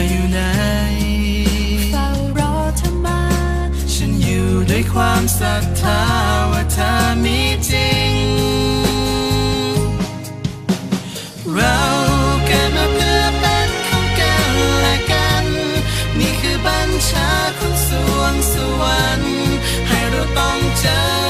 ออยู่ไหนเฝ้ารอเธอมา ฉันอยู่ด้วยความศรัทธาว่าเธอมีจริง เราเกิดมาเพื่อเป็นของกันและกัน นี่คือบัญชาของสวงสวรรค์ให้เราต้องเจอ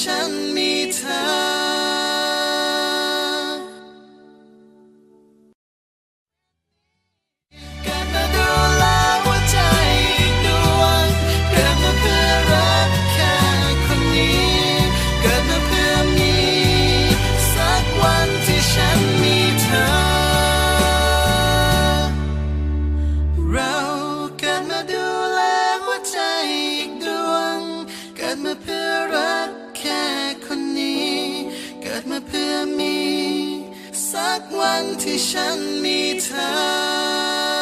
ฉันมีเธอเกิดมาดูแลหัวใจอีกดวงเกิดมาเพื่อ แค่คนนี้ เกิดมาเพื่อมี สักวันที่ฉันมีเธอ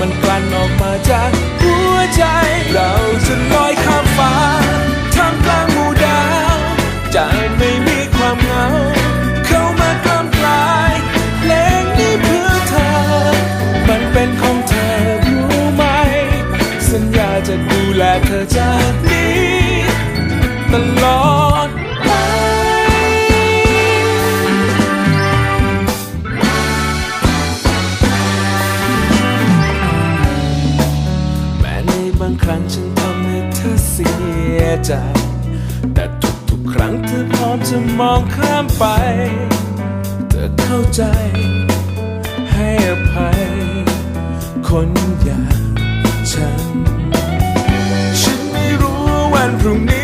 มันกลั่นออกมาจากหัวใจ เราจะลอยข้ามฟ้าท่ามกลางหมู่ดาวจะไม่มีความเหงา เข้ามากล้ำกลายเพลงนี้เพื่อเธอ มันเป็นของเธอรู้ไหม สัญญาจะดูแลเธอจากนี้ ตลอด ฉันทำให้เธอเสียใจ แต่ทุกๆครั้งเธอพร้อมจะมองข้ามไป เธอเข้าใจ ให้อภัย คนอย่างฉัน ฉันไม่รู้วันพรุ่งนี้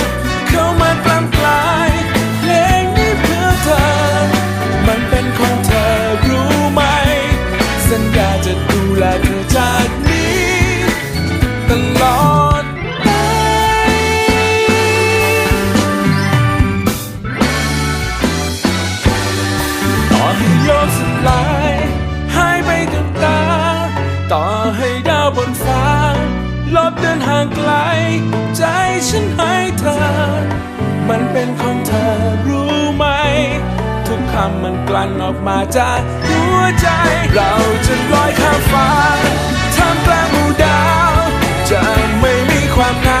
โยกสลายหายไปกับตา ต่อให้ดาวบนฟ้า ลบเดินห่างไกล ใจฉันให้เธอ มันเป็นของเธอรู้ไหม ทุกคำมันกลั่นออกมาจากหัวใจ เราจะลอยข้ามฟ้าท่ามกลางหมู่ดาว จะไม่มีความหงาเ